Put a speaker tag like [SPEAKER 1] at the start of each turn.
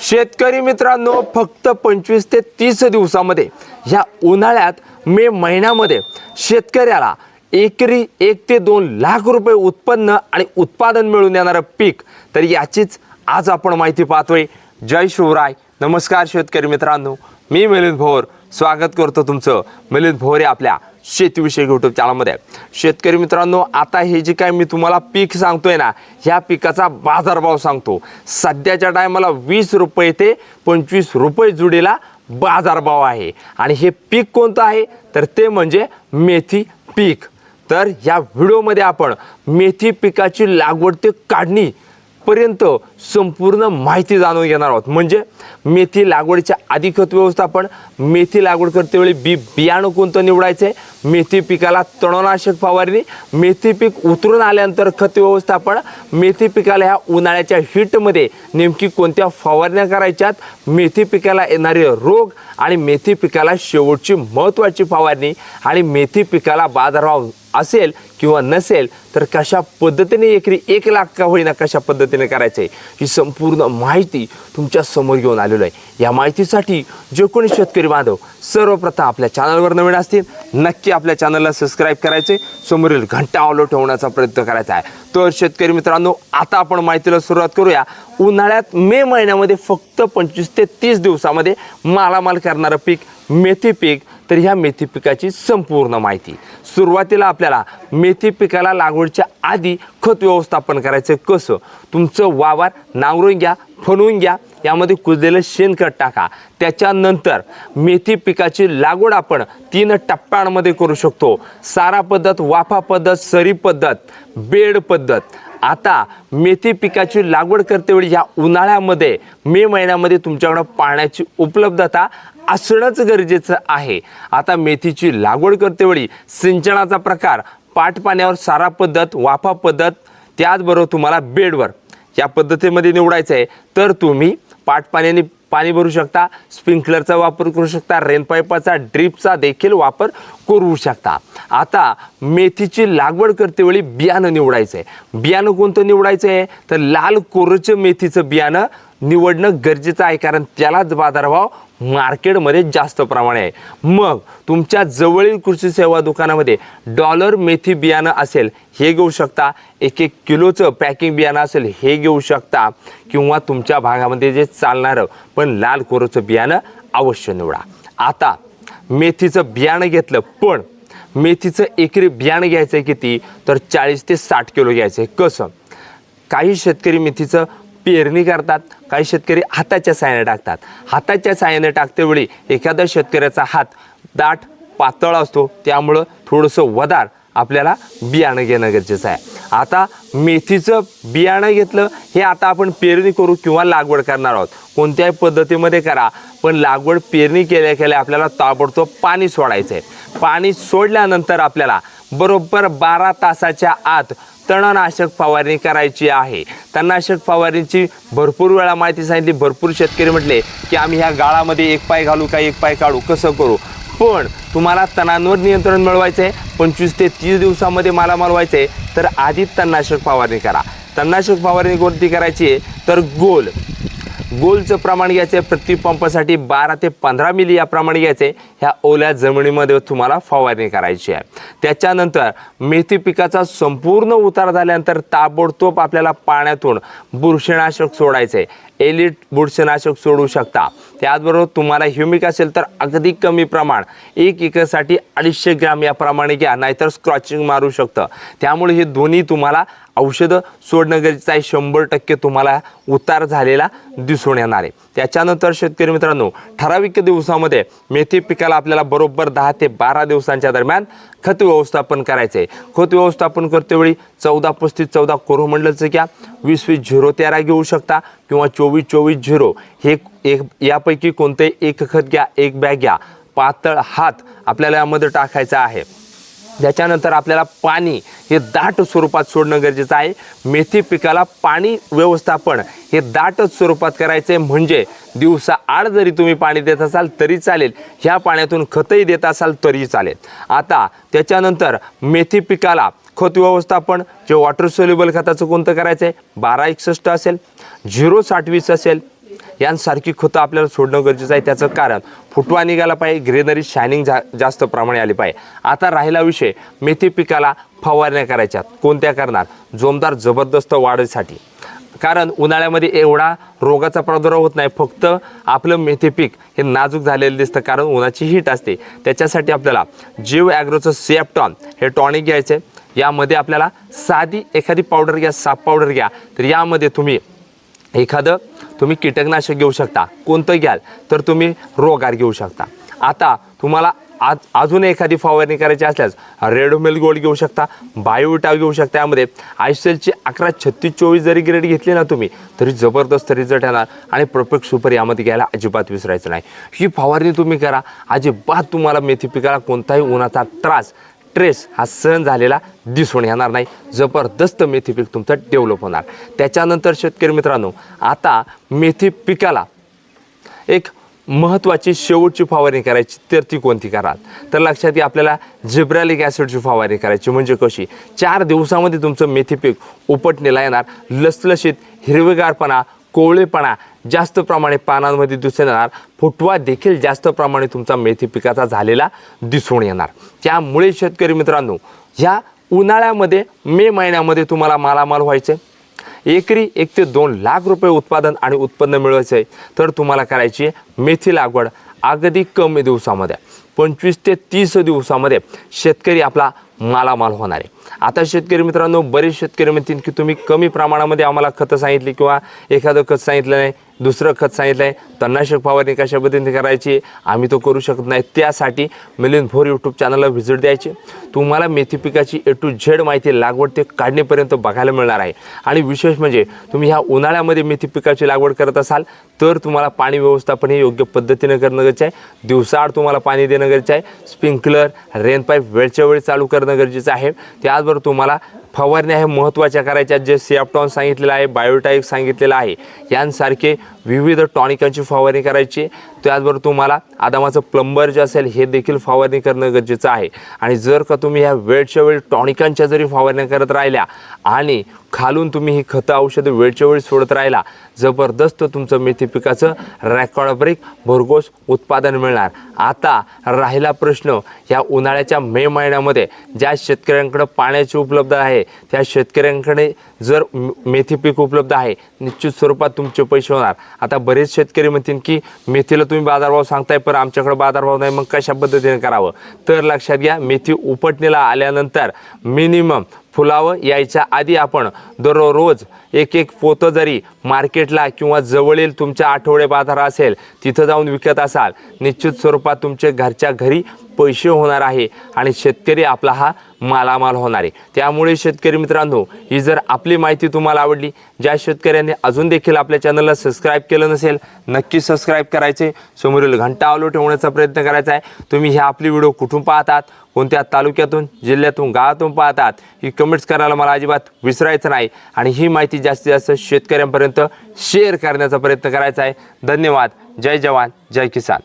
[SPEAKER 1] शेतकरी मित्रांनो फक्त पंचवीस ते तीस दिवसामध्ये ह्या उन्हाळ्यात मे महिन्यामध्ये शेतकऱ्याला एकरी एक ते दोन लाख रुपये उत्पन्न आणि उत्पादन मिळून देणारं पीक. तर याचीच आज आपण माहिती पाहतोय. जय शिवराय. नमस्कार शेतकरी मित्रांनो. मी मिलिंद भोर. स्वागत करतो तुमचं मिलिंद भोवरे आपल्या शेतीविषयक युट्यूब चॅनलमध्ये शेतकरी मित्रांनो आता हे जे काय मी तुम्हाला पीक सांगतोय ना ह्या पिकाचा बाजारभाव सांगतो. सध्याच्या टायमाला वीस रुपये ते पंचवीस रुपये जुडीला बाजारभाव आहे. आणि हे पीक कोणतं आहे? तर ते म्हणजे मेथी पीक. तर ह्या व्हिडिओमध्ये आपण मेथी पिकाची लागवड ते काढणी पर्यंत संपूर्ण माहिती जाणून घेणार आहोत. म्हणजे मेथी लागवडीच्या आधी खत व्यवस्थापन मेथी लागवड करतेवेळी बी बियाणं कोणतं निवडायचं आहे मेथी पिकाला तणनाशक फवारणी मेथी पीक उतरून आल्यानंतर खत व्यवस्थापन मेथी पिकाला ह्या उन्हाळ्याच्या हिटमध्ये नेमकी कोणत्या फवारण्या करायच्यात मेथी पिकाला येणारे रोग आणि मेथी पिकाला शेवटची महत्त्वाची फवारणी आणि मेथी पिकाला बाजारभाव असेल किंवा नसेल तर कशा पद्धतीने एकरी एक लाख का होईना कशा पद्धतीने करायचं आहे ही संपूर्ण माहिती तुमच्यासमोर घेऊन आलेलो आहे. या माहितीसाठी जे कोणी शेतकरी बांधव सर्वप्रथम आपल्या चॅनलवर नवीन असतील नक्की आपल्या चॅनलला सबस्क्राईब करायचे. समोरील घंटा ऑलो ठेवण्याचा प्रयत्न करायचा आहे. तर शेतकरी मित्रांनो आता आपण माहितीला सुरुवात करूया. उन्हाळ्यात मे महिन्यामध्ये फक्त पंचवीस ते तीस दिवसामध्ये मालामाल करणारं पीक मेथी पीक तर ह्या मेथी पिकाची संपूर्ण माहिती. सुरुवातीला आपल्याला मेथी पिकाला लागवडीच्या आधी खत व्यवस्थापन करायचं कसं? तुमचं वावर नांगरून घ्या फणवून घ्या यामध्ये कुजलेलं शेणखत टाका. त्याच्यानंतर मेथी पिकाची लागवड आपण तीन टप्प्यांमध्ये करू शकतो. सारा पद्धत वाफा पद्धत सरी पद्धत बेड पद्धत. आता मेथी पिकाची लागवड करतेवेळी ह्या उन्हाळ्यामध्ये मे महिन्यामध्ये तुमच्याकडं पाण्याची उपलब्धता असणंच गरजेचं आहे. आता मेथीची लागवड करतेवेळी सिंचनाचा प्रकार पाटपाण्यावर सारा पद्धत वाफा पद्धत त्याचबरोबर तुम्हाला बेडवर या पद्धतीमध्ये निवडायचं आहे तर तुम्ही पाटपाण्याने पाणी भरू शकता स्प्रिंकलरचा वापर करू शकता रेनपाईपाचा ड्रीपचा देखील वापर करू शकता. आता मेथीची लागवड करतेवेळी बियाणं निवडायचं आहे बियाणं कोणतं निवडायचं आहे तर लाल कोरचं मेथीचं बियाणं निवडणं गरजेचं आहे कारण त्यालाच बाजारभाव मार्केटमध्ये जास्त प्रमाणे आहे. मग तुमच्या जवळील कृषी सेवा दुकानामध्ये डॉलर मेथी बियाणं असेल हे घेऊ शकता. एक एक किलोचं पॅकिंग बियाणं असेल हे घेऊ शकता. किंवा तुमच्या भागामध्ये जे चालणारं पण लाल कोरोचं बियाणं अवश्य निवडा. आता मेथीचं बियाणं घेतलं पण मेथीचं एकरी बियाणं घ्यायचं आहे किती? तर चाळीस ते साठ किलो घ्यायचं आहे कसं? काही शेतकरी मेथीचं पेरणी करतात. काही शेतकरी हाताच्या साहाय्याने टाकतात. हाताच्या साहाय्याने टाकतेवेळी एखाद्या शेतकऱ्याचा हात दाट पातळ असतो. त्यामुळं थोडंसं वदार आपल्याला बियाणं घेणं गरजेचं आहे. आता मेथीचं बियाणं घेतलं हे आता आपण पेरणी करू किंवा लागवड करणार आहोत. कोणत्याही पद्धतीमध्ये करा पण लागवड पेरणी केल्या केल्या आपल्याला ताबडतोब पाणी सोडायचं आहे पाणी सोडल्यानंतर आपल्याला बरोबर बारा तासाच्या आत तणनाशक फवारणी करायची आहे. तणनाशक फवारणीची भरपूर वेळा माहिती सांगितली भरपूर शेतकरी म्हटले की आम्ही ह्या गाळामध्ये एक पाय घालू का एक पाय काढू कसं करू? पण तुम्हाला तणांवर नियंत्रण मिळवायचं आहे पंचवीस ते तीस दिवसामध्ये मला मालवायचं आहे तर आधी तणनाशक फवारणी करा. तणनाशक फवारणी कोणती करायची आहे तर गोल. गोलचं प्रमाण घ्यायचं आहे प्रति पंपासाठी बारा ते पंधरा मिली या प्रमाण घ्यायचं आहे ह्या ओल्या जमिनीमध्ये तुम्हाला फवारणी करायची आहे. त्याच्यानंतर मेथी पिकाचा संपूर्ण उतार झाल्यानंतर ताबडतोब आपल्याला पाण्यातून बुरशीनाशक सोडायचं आहे एलिट बुरशीनाशक सोडू शकता. त्याचबरोबर तुम्हाला ह्युमिक असेल तर अगदी कमी प्रमाण एक एकरसाठी अडीचशे ग्रॅम याप्रमाणे घ्या नाहीतर स्क्रॉचिंग मारू शकतं. त्यामुळे हे दोन्ही तुम्हाला औषधं सोडणं गरजेचं आहे. शंभर टक्के तुम्हाला उतार झालेला दिसून येणार आहे. त्याच्यानंतर शेतकरी मित्रांनो ठराविक दिवसामध्ये मेथी पिकाला आपल्याला बरोबर दहा ते बारा दिवसांच्या दरम्यान खत व्यवस्थापन करायचं आहे खत व्यवस्थापन करतेवेळी चौदा पस्तीस चौदा कोरो मंडलचं घ्या वीस वीस झिरो तेरा घेऊ शकता किंवा चोवीस चोवीस झिरो. हे एक यापैकी कोणते एक खत घ्या एक बॅग घ्या. पातळ हात आपल्याला यामध्ये टाकायचा आहे. त्याच्यानंतर आपल्याला पाणी हे दाट स्वरूपात सोडणं गरजेचं आहे. मेथी पिकाला पाणी व्यवस्थापन हे दाटच स्वरूपात करायचं आहे म्हणजे दिवसा आड जरी तुम्ही पाणी देत असाल तरी चालेल. ह्या पाण्यातून खतही देत असाल तरी चालेल. आता त्याच्यानंतर मेथी पिकाला खत व्यवस्थापन जे वॉटर सोल्युबल खताचं कोणतं करायचं आहे बारा एकसष्ट असेल. झिरो साठवीस असेल. यांसारखी खतं आपल्याला सोडणं गरजेचं आहे. त्याचं कारण फुटवा निघाला पाहिजे ग्रेनरी शायनिंग जा जास्त प्रमाणे आली पाहिजे. आता राहिला विषय मेथी पिकाला फवारण्या करायच्यात. कोणत्या करणार? जोमदार जबरदस्त वाढीसाठी. कारण उन्हाळ्यामध्ये एवढा रोगाचा प्रादुर्भाव होत नाही. फक्त आपलं मेथी पीक हे नाजूक झालेलं दिसतं. कारण उन्हाची हीट असते. त्याच्यासाठी आपल्याला जीव ॲग्रोचं सेफ्टॉन हे टॉनिक घ्यायचं आहे यामध्ये आपल्याला साधी एखादी पावडर घ्या साप पावडर घ्या. तर यामध्ये तुम्ही एखादं तुम्ही कीटकनाशक घेऊ शकता कोणतं घ्याल तर तुम्ही रोगार घेऊ शकता. आता तुम्हाला आज अजून एखादी फवारणी करायची असल्यास रेडोमेल गोल्ड घेऊ शकता बायोविटा घेऊ शकता यामध्ये आयसेलची अकरा छत्तीस चोवीस जरी ग्रेड घेतली ना तुम्ही तरी जबरदस्त रिझल्ट येणार आणि परफेक्ट सुपर यामध्ये घ्यायला अजिबात विसरायचं नाही. ही फवारणी तुम्ही करा अजिबात तुम्हाला मेथी पिकाला कोणताही उन्हाचा त्रास ट्रेस हा सहन झालेला दिसून येणार नाही. जबरदस्त मेथी पीक तुमचं डेव्हलप होणार. त्याच्यानंतर शेतकरी मित्रांनो आता मेथी पिकाला एक महत्त्वाची शेवटची फवारणी करायची तर ती कोणती कराल? तर लक्षात घ्या आपल्याला जिब्रॅलिक ॲसिडची फवारणी करायची म्हणजे कशी? चार दिवसामध्ये तुमचं मेथी पीक उपटणीला येणार. लसलशीत हिरवेगारपणा कोवळेपणा जास्त प्रमाणे पानांमध्ये दिसून येणार फुटवा देखील जास्त प्रमाणे तुमचा मेथी पिकाचा झालेला दिसून येणार. त्यामुळे शेतकरी मित्रांनो ह्या उन्हाळ्यामध्ये मे महिन्यामध्ये तुम्हाला मालामाल व्हायचे. एकरी एक ते दोन लाख रुपये उत्पादन आणि उत्पन्न मिळवायचं. आहे तर तुम्हाला करायची आहे मेथी लागवड अगदी कमी दिवसामध्ये. पंचवीस ते तीस दिवसामध्ये शेतकरी आपला मालामाल होणार आहे. आता शेतकरी मित्रांनो बरेच शेतकरी म्हणतील की तुम्ही कमी प्रमाणामध्ये आम्हाला खतं सांगितली किंवा एखादं खत सांगितलं नाही दुसरं खत सांगितलं आहे तणनाशक फवारणी कशा पद्धतीने करायची आम्ही तो करू शकत नाही. त्यासाठी मिलिंद भोर यूट्यूब चॅनलला व्हिजिट द्यायची. तुम्हाला मेथी पिकाची ए टू झेड माहिती लागवड ते काढणीपर्यंत बघायला मिळणार आहे. आणि विशेष म्हणजे तुम्ही ह्या उन्हाळ्यामध्ये मेथी पिकाची लागवड करत असाल तर तुम्हाला पाणी व्यवस्थापन हे योग्य पद्धतीनं करणं गरजेचं आहे. दिवसाआड तुम्हाला पाणी देणं गरजेचं आहे. स्प्रिंकलर रेनपाईप वेळच्या वेळी चालू करणं गरजेचं आहे. त्या त्याचबरोबर तुम्हाला फवारण्या हे महत्त्वाच्या करायच्या जे सियाप्टॉन सांगितलेलं आहे बायोटाईक सांगितलेलं आहे यांसारखे विविध टॉनिकांची फवारणी करायची. त्याचबरोबर तुम्हाला आदामाचं प्लंबर जे असेल हे देखील फवारणी करणं गरजेचं आहे. आणि जर का तुम्ही ह्या वेळच्या वेळी टॉनिकांच्या जरी फवारण्या करत राहिल्या आणि खालून तुम्ही ही खतं औषधं वेळच्या वेळी सोडत राहिला जबरदस्त तुमचं मेथी पिकाचं रेकॉर्ड ब्रेक भरघोस उत्पादन मिळणार. आता राहिला प्रश्न या उन्हाळ्याच्या मे महिन्यामध्ये ज्या शेतकऱ्यांकडं पाण्याची उपलब्ध आहे त्या शेतकऱ्यांकडे जर मेथी पीक उपलब्ध आहे निश्चित स्वरूपात तुमचे पैसे होणार. आता बरेच शेतकरी म्हणतील की मेथीला तुम्ही बाजारभाव सांगताय पण आमच्याकडे बाजारभाव नाही मग कशा पद्धतीने करावं? तर लक्षात घ्या मेथी उपटणीला आल्यानंतर मिनिमम फुलावं यायच्या आधी आपण दररोज एक एक पोतं जरी मार्केटला किंवा जवळील तुमच्या आठवडे बाजार असेल तिथं जाऊन विकत असाल निश्चित स्वरूपात तुमच्या घरच्या घरी पैसे होणार आहे आणि शेतकरी आपला हा मालामाल होणार आहे. त्यामुळे शेतकरी मित्रांनो ही जर आपली माहिती तुम्हाला आवडली ज्या शेतकऱ्यांनी अजून देखील आपल्या चॅनलला सबस्क्राईब केलं नसेल नक्की सबस्क्राईब करायचे. समोरील घंटा आलो ठेवण्याचा प्रयत्न करायचा आहे. तुम्ही ही आपली व्हिडिओ कुठून पाहतात? कोणत्या तालुक्यातून जिल्ह्यातून गावातून पाहतात ही कमेंट्स करायला मला अजिबात विसरायचं नाही. आणि ही माहिती जास्तीत जास्त शेतकऱ्यांपर्यंत शेअर करण्याचा प्रयत्न करायचा आहे. धन्यवाद. जय जवान. जय किसान.